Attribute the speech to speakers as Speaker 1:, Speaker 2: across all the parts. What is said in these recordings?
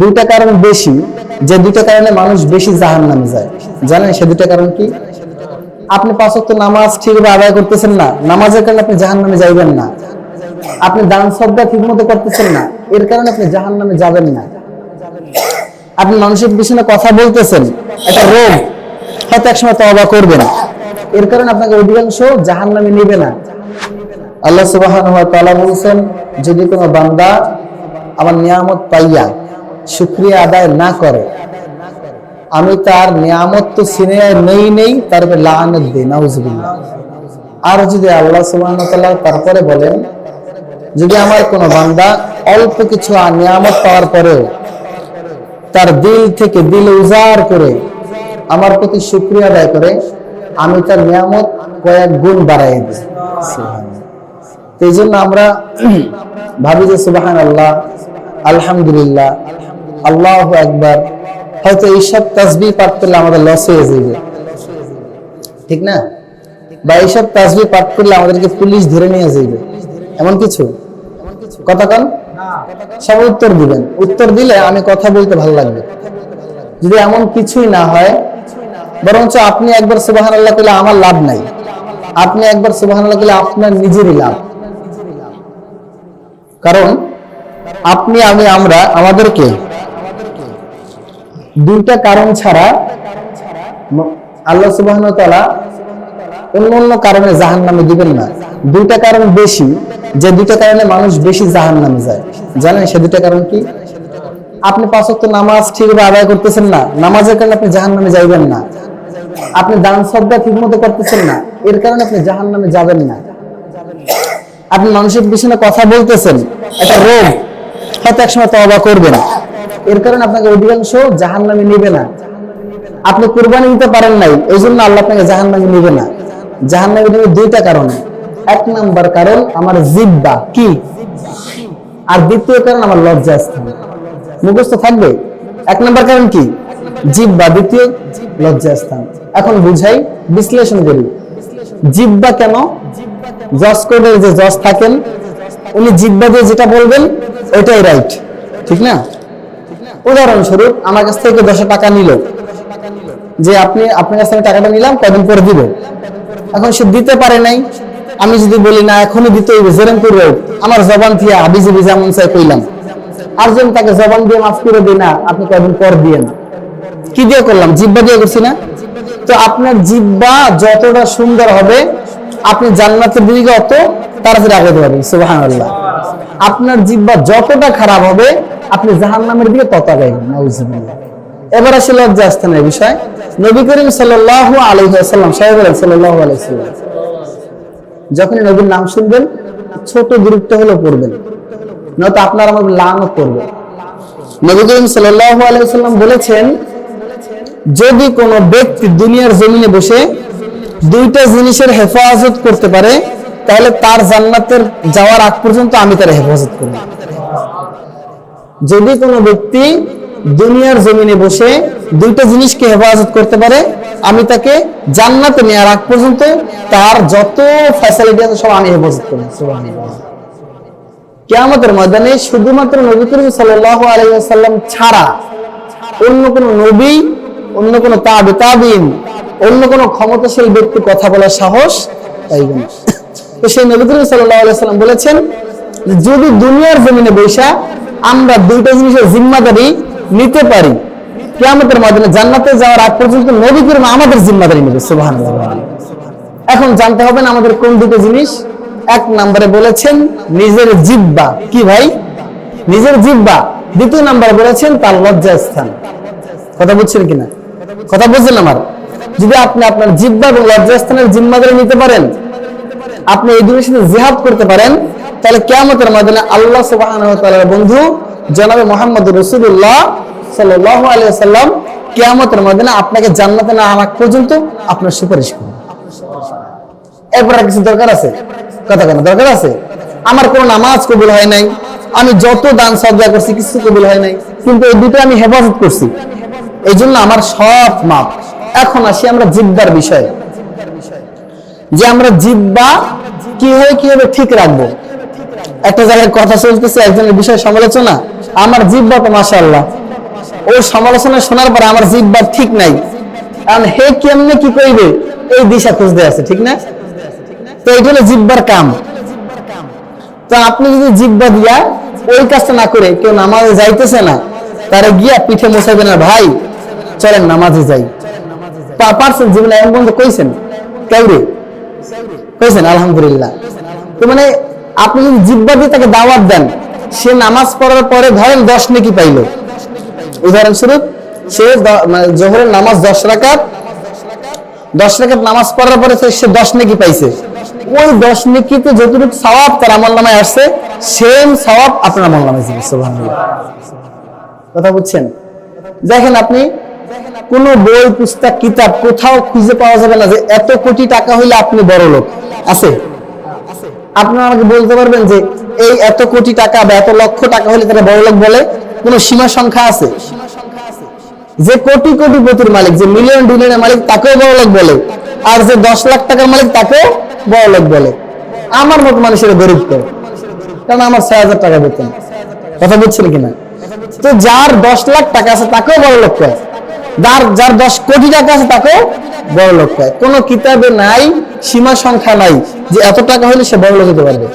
Speaker 1: দুইটা কারণ বেশি, যে দুইটা কারণে মানুষ বেশি জাহান নামে যায়। জানেন সে দুইটা কারণ কি? আপনি পাঁচ ওয়াক্ত নামাজ ঠিকভাবে আদায় করতেছেন না, নামাজের কারণে আপনি জাহান নামে যাইবেন না। আপনি দান সদ্গা ঠিক মতো করতেছেন না, এর কারণে আপনি জাহান নামে যাবেন না। আপনি মানুষের পিছনে কথা বলতেছেন একটা রোগ, হয়তো একসময় তবা করবেন। এর কারণে আপনাকে অধিকাংশ জাহান নামে নিবে না। আল্লাহ তাআলা বলছেন, যদি কোনো বান্দা আমার নিয়ামত পাইয়া শুক্রিয়া আদায় না করে। আমি তার নিয়ামত তো সিনে নেই নেই তারপরে লানত দিই, নাউজুবিল্লাহ। আর যদি আল্লাহ ওয়া তারপরে বলেন, যদি আমার কোনো বান্দা অল্প কিছু নিয়ামত পাওয়ার পরেও তার দিল থেকে দিল উজাড় করে আমার প্রতি শুক্রিয়া আদায় করে, আমি তার নিয়ামত কয়েক গুণ বাড়াই দিই। এই জন্য আমরা ভাবি যে সুবাহান আল্লাহ আলহামদুলিল্লাহ আল্লাহ একবার হয়তো এইসব তাসবি পাঠ করলে আমাদের লস হয়ে যাবে। ঠিক না? বা এইসব তাসবি পাঠ করলে আমাদেরকে পুলিশ ধরে নিয়ে এমন কিছু? সব উত্তর দিবেন। উত্তর দিলে আমি কথা বলতে ভালো লাগবে। যদি এমন কিছুই না হয়, বরঞ্চ আপনি একবার সুবাহান আল্লাহ করলে আমার লাভ নাই। আপনি একবার সুবাহান আল্লাহ করলে আপনার নিজেরই লাভ। কারণ আপনি আমি আমরা, আমাদেরকে দুইটা কারণ ছাড়া আল্লাহ সুবাহ অন্য অন্য কারণে জাহান নামে দিবেন না। দুইটা কারণ বেশি, যে দুইটা কারণে মানুষ বেশি জাহান নামে যায়। জানেন সে দুইটা কারণ কি? আপনি পাঁচ ওয়াক্ত নামাজ ঠিকভাবে আদায় করতেছেন না, নামাজের কারণে আপনি জাহান নামে যাইবেন না। আপনি দান সদ্গা ঠিক মতো করতেছেন না, এর কারণে আপনি জাহান নামে যাবেন না। আপনি মানুষের পিছনে কথা বলতেছেন একটা রোগ। হয়তো একসময় তবা করবেন। এর কারণে আপনাকে অধিকাংশ জাহান নামে নিবে না। আপনি কোরবানি দিতে পারেন নাই এই জন্য আল্লাহ আপনাকে জাহান নামে নিবে না। জাহান নামে নিবে দুইটা কারণে। এক নাম্বার কারণ, আমার জিব্বা। কি? আর দ্বিতীয় কারণ, আমার লজ্জা স্থান মুখস্থ থাকবে? এক নাম্বার কারণ কি? জিব্বা। দ্বিতীয়, লজ্জা স্থান এখন বুঝাই, বিশ্লেষণ করি। জিব্বা কেন? জজ কোডের যে জজ থাকেন। উনি জিব্বা দিয়ে যেটা বলবেন, ওইটাই রাইট ঠিক না? উদাহরণস্বরূপ, আমার কাছ থেকে দশ টাকা নিল। যে আপনি, আপনার কাছ থেকে টাকাটা নিলাম কদিন পরে দিব? এখন সে দিতে পারে নাই। আমি যদি বলি, না, এখনই দিতে হইবে, জেরেম করবে আমার জবান থিয়া হাবিজি যেমন চাই কইলাম। আর যেন তাকে জবান দিয়ে মাফ করে দিই না, আপনি কদিন পর দিয়ে না কি দিয়ে করলাম? জিব্বা দিয়ে করছি না? তো আপনার জিব্বা যতটা সুন্দর হবে, আপনি জান্নাতের দিকে অত তাড়াতাড়ি আগাতে পারবেন। সুবহানাল্লাহ। আপনার জিব্বা যতটা খারাপ হবে আপনি জাহান্নামের দিকে তত আগাইবেন এবার আসে লজ্জা স্থানের বিষয়। নবী করিম আলাইহি ওয়াসাল্লাম, সাহেব ওয়াসাল্লাম, যখনই নবীর নাম শুনবেন, ছোট দূরত্ব হলো পড়বেন। নয়তো আপনার আমার লানত করবে নবী করিম সাল্লাল্লাহু আলাইহি বলেছেন, যদি কোনো ব্যক্তি দুনিয়ার জমিনে বসে দুইটা জিনিসের হেফাজত করতে পারে, তাহলে তার জান্নাতের যাওয়ার আগ পর্যন্ত আমি তার হেফাজত করব। যদি কোনো ব্যক্তি দুনিয়ার জমিনে বসে দুইটা জিনিসকে হেফাজত করতে পারে, আমি তাকে জান্নাতে নেওয়ার আগ পর্যন্ত তার যত ফ্যাসিলিটি আছে সব আমি হেফাজত সুবহানাল্লাহ। কিয়ামতের ময়দানে শুধুমাত্র নবী করিম সাল্লাল্লাহু আলাইহি ওয়াসাল্লাম ছাড়া অন্য কোন নবী, অন্য কোন তাবে তাবিন, অন্য কোন ক্ষমতাশীল ব্যক্তি কথা বলার সাহস পাইবে না। তো সেই নবী করিম সাল্লাল্লাহু আলাইহি ওয়াসাল্লাম বলেছেন, যদি দুনিয়ার জমিনে বৈশা আমরা দুইটা জিনিসের জিম্মাদারি নিতে পারি। কিয়ামতের ময়দানে জান্নাতে যাওয়ার আগ পর্যন্ত নবী করিম আমাদের জিম্মাদারি নেবে, সুবহানাল্লাহ। এখন জানতে হবে না আমাদের কোন দুটো জিনিস। এক নম্বরে বলেছেন নিজের জিব্বা কি ভাই? নিজের জিব্বা দ্বিতীয় নম্বরে বলেছেন তার লজ্জা স্থান। কথা বুঝছেন কিনা? কথা বুঝছেন আমার? যদি আপনি আপনার জিব্বা এবং লজ্জা স্থানের জিম্মাদারি নিতে পারেন, আপনি এই দুটোর সাথে জিহাদ করতে পারেন তাহলে কেয়ামতের মাধ্যমে আল্লাহ তাআলার বন্ধু জনাবে মোহাম্মদ রাসূলুল্লাহ সাল্লাল্লাহু আলাইহি ওয়াসাল্লাম কিয়ামতের মাধ্যমে আপনাকে জান্নাতে না আনার পর্যন্ত আপনার সুপারিশ করবে। এরপর কিছু দরকার আছে? কথা কেন দরকার আছে? আমার কোনো নামাজ কবুল হয় নাই, আমি যত দান সজ্জা করছি কিছু কবুল হয় নাই, কিন্তু এই দুটো আমি হেফাজত করছি। এই জন্য আমার সব মাপ। এখন আসি আমরা জিব্বার বিষয়ে। যে আমরা জিব্বা কীভাবে কীভাবে ঠিক রাখব? একটা জায়গায় কথা চলতেছে, একজনের বিষয় সমালোচনা। আমার জিব্বা তো মাশাআল্লাহ। ওই সমালোচনা শোনার পর আমার জিব্বা ঠিক নাই। কারণ হে কেমনে কি কইবে? এই দিশা খুঁজতে আছে, ঠিক না? তো এটা হলো জিব্বার কাম। তো আপনি যদি জিব্বা দিয়া ওই কাজটা না করে, কেউ নামাজে যাইতেছে না, তারা গিয়া পিঠে মোসাইবে না ভাই, চলেন নামাজে যাই। পারছেন জীবনে এমন বন্ধু কইছেন? কেউ রে? কইছেন? আলহামদুলিল্লাহ। তো মানে আপনি যদি জিব্বা দিয়ে তাকে দাওয়াত দেন, সে নামাজ পড়ার পরে ধরেন দশ নেকি পাইলো। উদাহরণস্বরূপ সে জোহরের নামাজ দশ রাকাত দশ রাকাত নামাজ পড়ার পরে সে- দশ নেকি পাইছে। ওই দশ নেকিতে যতটুকু সওয়াব তার আমল নামায় আসছে সেম সওয়াব আপনার আমল নামায় যাবে সুবহানাল্লাহ। কথা বুঝছেন? দেখেন আপনি, কোন বই, পুস্তক, কিতাব কোথাও খুঁজে পাওয়া যাবে না যে এত কোটি টাকা হইলে আপনি বড় লোক আছে? আপনি আমাকে বলতে পারবেন যে এই এত কোটি টাকা বা এত লক্ষ টাকা হলে তারা বড় লোক বলে? কোন সীমা সংখ্যা আছে? যে কোটি কোটি পতির মালিক, যে মিলিয়ন ডিলিয়নের মালিক, তাকেও বড় লোক বলে। আর যে দশ লাখ টাকার মালিক, তাকেও বড় লোক বলে। আমার মতো মানুষের গরিব করে কারণ আমার ছয় হাজার টাকা বেতন। কথা বুঝছেন কিনা? তো যার দশ লাখ টাকা আছে, তাকেও বড় লোক কয়? যার যার দশ কোটি টাকা আছে, তাকেও বড় লোক কয় কোনো কিতাবে নাই, সীমা সংখ্যা নাই যে এত টাকা হলে সে বড় লোক হতে পারবে।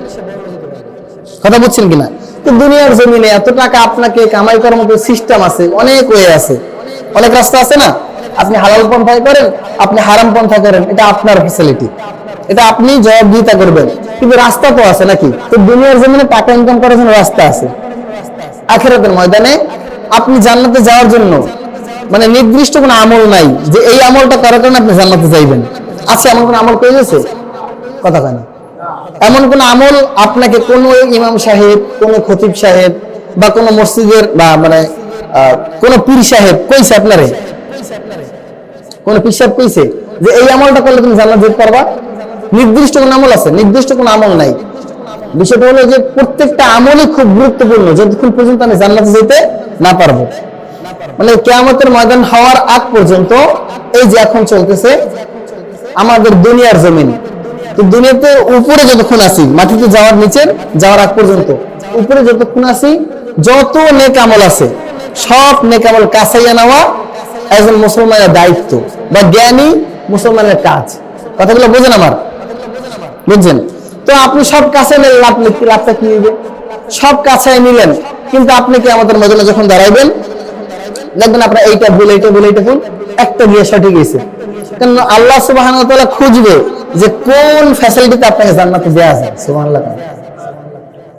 Speaker 1: কথা কিনা? তো দুনিয়ার জমিনে এত টাকা আপনাকে কামাই করার মতো সিস্টেম আছে, অনেক ওয়ে আছে। অনেক রাস্তা আছে না? আপনি হালাল পন্থায় করেন, আপনি হারাম পন্থা করেন, এটা আপনার ফ্যাসিলিটি এটা আপনি জবাবদিহিতা করবেন। কিন্তু রাস্তা তো আছে নাকি? তো দুনিয়ার জমিনে টাকা ইনকাম করার জন্য রাস্তা আছে। আখেরাতের ময়দানে আপনি জান্নাতে যাওয়ার জন্য মানে নির্দিষ্ট কোনো আমল নাই যে এই আমলটা করার কারণে আপনি জান্নাতে যাইবেন। আছে এমন কোন আমল পেয়ে গেছে? কথা কেন এমন কোন আমল আপনাকে কোন ইমাম সাহেব, কোন খতিব সাহেব বা কোন মসজিদের বা মানে কোন পীর সাহেব কইছে আপনারে? কোন পীর সাহেব কইছে যে এই আমলটা করলে তুমি জান্নাত যেতে পারবা? নির্দিষ্ট কোন আমল আছে? নির্দিষ্ট কোন আমল নাই। বিষয়টা হলো যে প্রত্যেকটা আমলই খুব গুরুত্বপূর্ণ। যতক্ষণ পর্যন্ত আমি জান্নাতে যেতে না পারব। মানে কেয়ামতের ময়দান হওয়ার আগ পর্যন্ত এই যে এখন চলতেছে, আমাদের দুনিয়ার জমিন। তো দুনিয়াতে উপরে যতক্ষণ আছি, মাটিতে যাওয়ার নিচে যাওয়ার আগ পর্যন্ত। উপরে যতক্ষণ আছি, যত নেক আমল আছে, সব নেক আমল কাছাইয়া নেওয়া একজন মুসলমানের দায়িত্ব বা জ্ঞানী মুসলমানের কাজ। কথাগুলো বোঝেন আমার? বুঝছেন? তো আপনি সব কাছে নিলেন, আপনি লাভটা কি নিবে সব কাছে নিলেন, কিন্তু আপনি কি আমাদের মধ্যে যখন দাঁড়াইবেন দেখবেন আপনার এইটা ভুল এইটা ভুল এইটা ভুল, একটা গিয়ে সঠিক গেছে কারণ আল্লাহ সুবাহ খুঁজবে যে কোন ফ্যাসিলিটিতে আপনাকে জান্নাতে দেওয়া যায়। সুবাহ